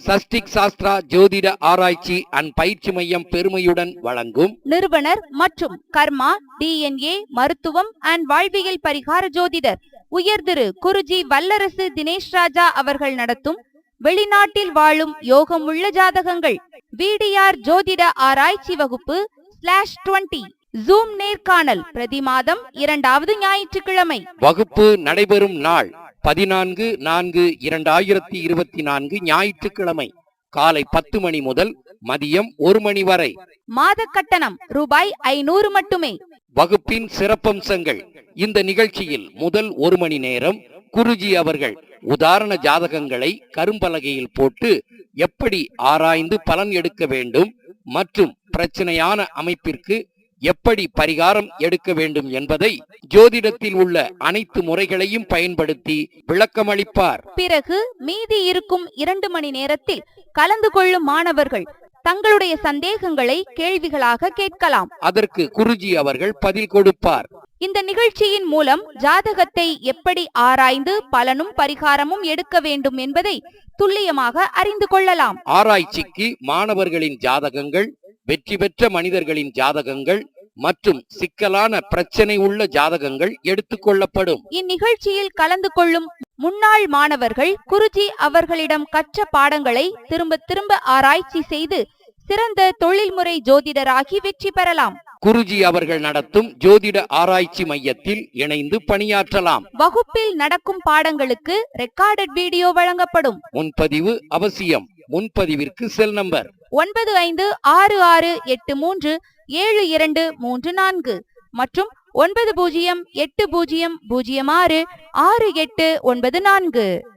சஷ்டிக் சாஸ்திரா ஜோதிட ஆராய்ச்சி அண்ட் பயிற்சி மையம் பெருமையுடன் வழங்கும் நிறுவனர் மற்றும் கர்மா டிஎன்ஏ மருத்துவம் அண்ட் வாழ்வியல் பரிகார ஜோதிடர் உயர் திரு குருஜி வல்லரசு தினேஷ் ராஜா அவர்கள் நடத்தும் வெளிநாட்டில் வாழும் யோகமுள்ள ஜாதகங்கள். விடிஆர் ஜோதிட ஆராய்ச்சி வகுப்பு ஸ்லாஷ் டுவெண்ட்டி ஜூம் நேர்காணல் பிரதி மாதம் இரண்டாவது ஞாயிற்றுக்கிழமை. வகுப்பு நடைபெறும் நாள் பதினான்கு நான்கு இரண்டாயிரத்தி இருபத்தி நான்கு ஞாயிற்றுக்கிழமை காலை பத்து மணி முதல் மதியம் ஒரு மணி வரை. மாத கட்டணம் ரூபாய் ஐநூறு மட்டுமே. வகுப்பின் சிறப்பம்சங்கள். இந்த நிகழ்ச்சியில் முதல் ஒரு மணி நேரம் குருஜி அவர்கள் உதாரண ஜாதகங்களை கரும்பலகையில் போட்டு எப்படி ஆராய்ந்து பலன் எடுக்க வேண்டும் மற்றும் பிரச்சனையான அமைப்பிற்கு எப்படி பரிகாரம் எடுக்க வேண்டும் என்பதை ஜோதிடத்தில் உள்ள அனைத்து முறைகளையும் பயன்படுத்தி விளக்கமளிப்பார். பிறகு மீதி இருக்கும் இரண்டு மணி நேரத்தில் கலந்து கொள்ளும் மாணவர்கள் தங்களுடைய சந்தேகங்களை கேள்விகளாக கேட்கலாம். அதற்கு குருஜி அவர்கள் பதில் கொடுப்பார். இந்த நிகழ்ச்சியின் மூலம் ஜாதகத்தை எப்படி ஆராய்ந்து பலனும் பரிகாரமும் எடுக்க வேண்டும் என்பதை துல்லியமாக அறிந்து கொள்ளலாம். ஆராய்ச்சிக்கு மாணவர்களின் ஜாதகங்கள் வெற்றி பெற்ற மனிதர்களின் ஜாதகங்கள் மற்றும் சிக்கலான பிரச்சனை உள்ள ஜாதகங்கள் எடுத்துக்கொள்ளப்படும். இந்நிகழ்ச்சியில் கலந்து கொள்ளும் முன்னாள் மாணவர்கள் குருஜி அவர்களிடம் கற்ற பாடங்களை திரும்ப திரும்ப ஆராய்ச்சி செய்து சிறந்த தொழில்முறை ஜோதிடராகி வெற்றி பெறலாம். குருஜி அவர்கள் நடத்தும் ஜோதிட ஆராய்ச்சி மையத்தில் இணைந்து பணியாற்றலாம். வகுப்பில் நடக்கும் பாடங்களுக்கு ரெக்கார்டட் வீடியோ வழங்கப்படும். முன்பதிவு அவசியம். முன்பதிவிற்கு செல் நம்பர் ஒன்பது ஐந்து ஆறு ஆறு எட்டு மூன்று ஏழு இரண்டு மூன்று நான்கு. மற்றும் ஒன்பது பூஜ்ஜியம் எட்டு பூஜ்ஜியம் பூஜ்ஜியம் ஆறு ஆறு எட்டு ஒன்பது நான்கு.